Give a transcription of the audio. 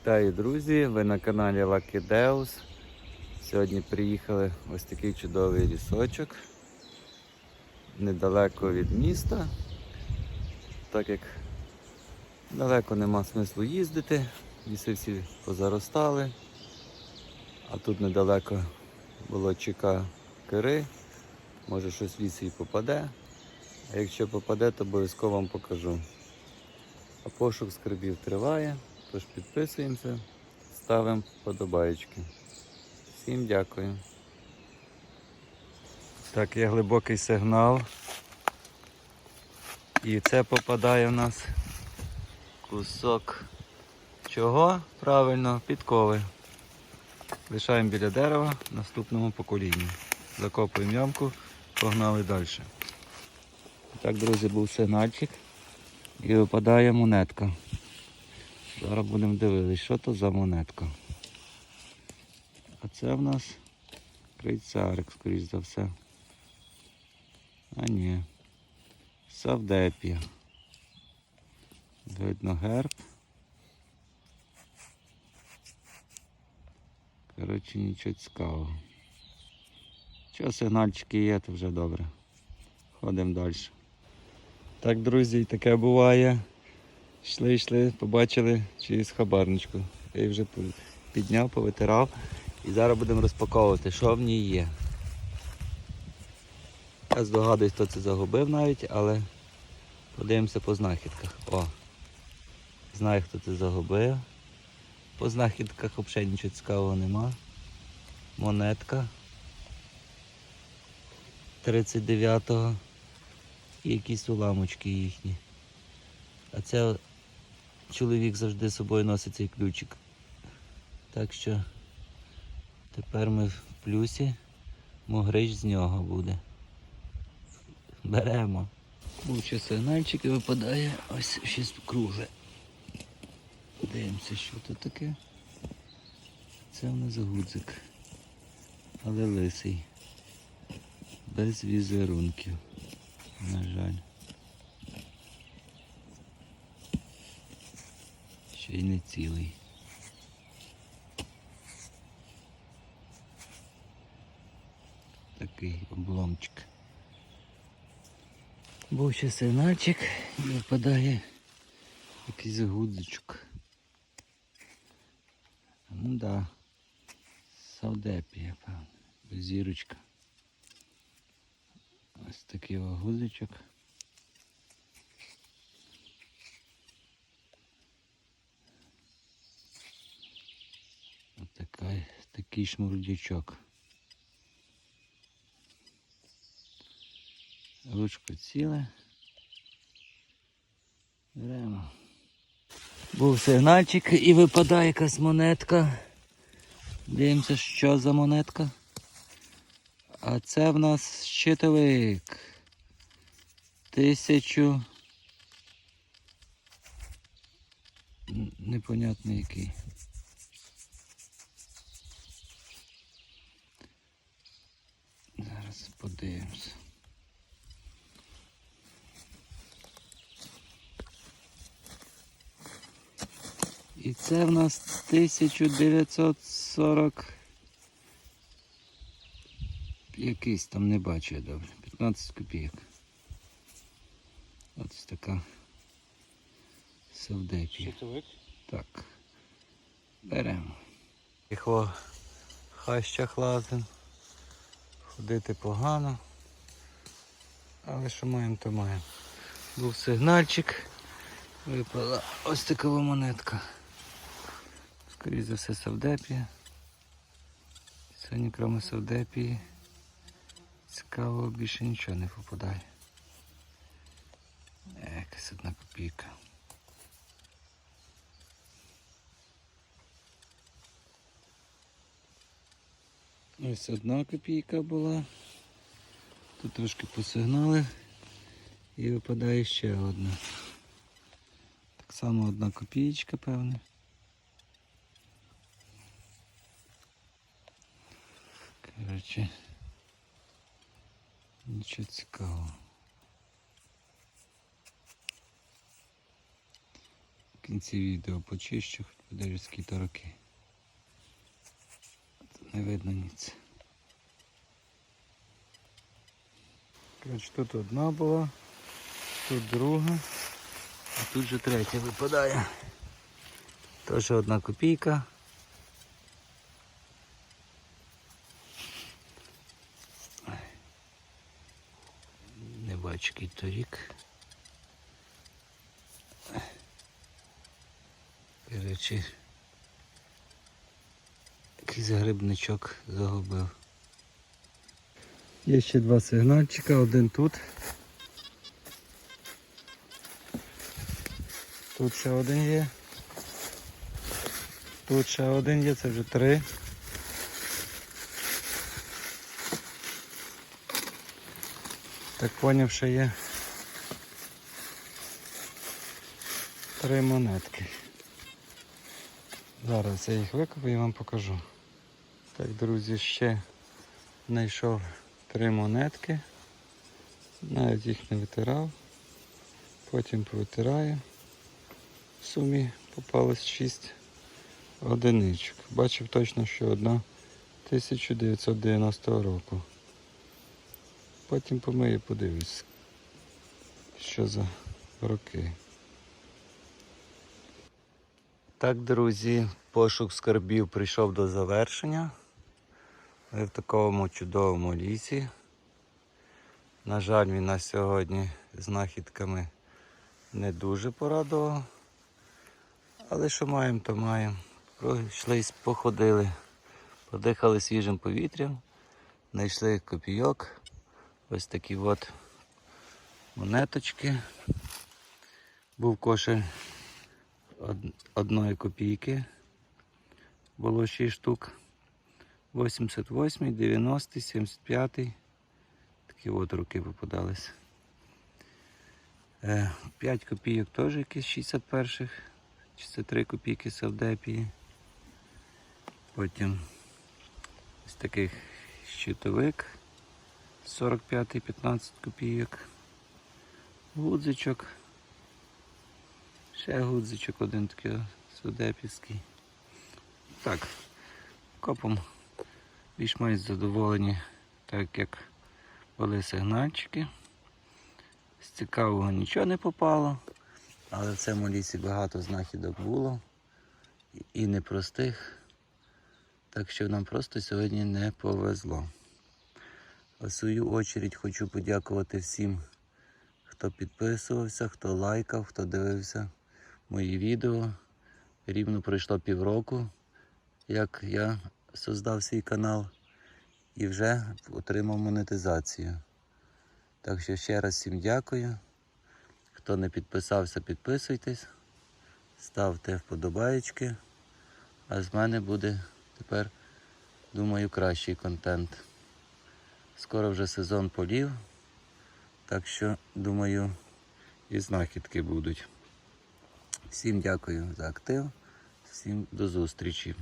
Вітаю, друзі! Ви на каналі Lucky Deus. Сьогодні приїхали ось такий чудовий лісочок недалеко від міста. Так як далеко нема смислу їздити, ліси всі позаростали, а тут недалеко болотчика Кири. Може щось в і попаде. А якщо попаде, то обов'язково вам покажу. А пошук скарбів триває, тож підписуємося, ставимо вподобаєчки. Всім дякую. Так, є глибокий сигнал. І це попадає в нас кусок чого? Правильно, підкови. Лишаємо біля дерева наступному поколінню. Закопуємо ямку, погнали далі. Так, друзі, був сигнальчик. І випадає монетка. Зараз будемо дивитися, що то за монетка. А це в нас крейцарик, скоріш за все. А ні. Савдепія. Видно герб. Коротше, нічого цікавого. Що сигнальчики є, то вже добре. Ходимо далі. Так, друзі, таке буває. Йшли, йшли, побачили чиюсь хабарничку. Я її вже підняв, повитирав. І зараз будемо розпаковувати, що в ній є. Я здогадуюсь, хто це загубив навіть, але подивимося по знахідках. О! Знаю, хто це загубив. По знахідках взагалі нічого цікавого нема. Монетка 39-го і якісь уламочки їхні. А це чоловік завжди з собою носить цей ключик. Так що тепер ми в плюсі, могрич з нього буде. Беремо. Був ще сигнальчик і випадає ось щось круже. Дивимося, що тут таке. Це в нас гудзик. Але лисий. Без візерунків. На жаль. Ще й не цілий. Такий обломчик. Був ще сигнальчик і випадає якийсь гудзичок. Ну да. Савдепія, певно. Зірочка. Ось такий гудзичок. Ось така, такий шмурдячок. Ручка ціла. Беремо. Був сигнальчик і випадає якась монетка. Дивимося, що за монетка. А це в нас щитовик. Тисячу. Непонятно який. Зараз подивимось. І це в нас 1940. Якийсь там не бачу я добре. 15 копійок. Ось така. Щитовик. Так. Беремо. Тихо хащах лазим. Ходити погано. Але що маємо, то маємо. Був сигнальчик. Випала ось така монетка. Скоріше за все Савдепія. Сьогодні крім Савдепії. Цікаво більше нічого не попадає. Якась одна копійка. Ось одна копійка була. Тут трошки посигнали і випадає ще одна. Так само одна копієчка, певне. Коротше, нічого цікавого. В кінці відео почищу Подивись, які то роки. Не видно ніц. Коротше, тут одна була, тут друга, а тут же третя випадає. Теж одна копійка. Не бачу який то рік. Коротше, якийсь грибничок загубив. Є ще два сигнальчика, один тут. Тут ще один є. Тут ще один є, це вже три. Так поняв, що є три монетки. Зараз я їх викопаю і вам покажу. Так, друзі, ще знайшов три монетки. Навіть їх не витирав. Потім повитираю. В сумі попалось 6 одиничок. Бачив точно, що одна 1990 року. Потім помию, подивлюсь, що за роки. Так, друзі, пошук скарбів прийшов до завершення. Ми в такому чудовому лісі. На жаль, він нас сьогодні знахідками не дуже порадував. Але що маємо, то маємо. Пройшли, походили, подихали свіжим повітрям, знайшли копійок. Ось такі от монеточки. Був кошель од- одної копійки. Було 6 штук. 88, 90, 75. Такі от руки попадались. 5 копійок теж якісь 61-х. Чи це 3 копійки Савдепії. Потім ось таких щитовик 45-15 копійок. Гудзичок. Ще гудзичок один такий Савдепівський. Так, копом більш-менш задоволені, так як були сигнальчики. З цікавого нічого не попало, але в цьому лісі багато знахідок було і- непростих. Так що нам просто сьогодні не повезло. В свою очередь хочу подякувати всім, хто підписувався, хто лайкав, хто дивився мої відео. Рівно пройшло півроку, як я создав свій канал і вже отримав монетизацію. Так що ще раз всім дякую. Хто не підписався, підписуйтесь, ставте вподобаєчки. А з мене буде тепер, думаю, кращий контент. Скоро вже сезон полів, так що, думаю, і знахідки будуть. Всім дякую за актив, всім до зустрічі.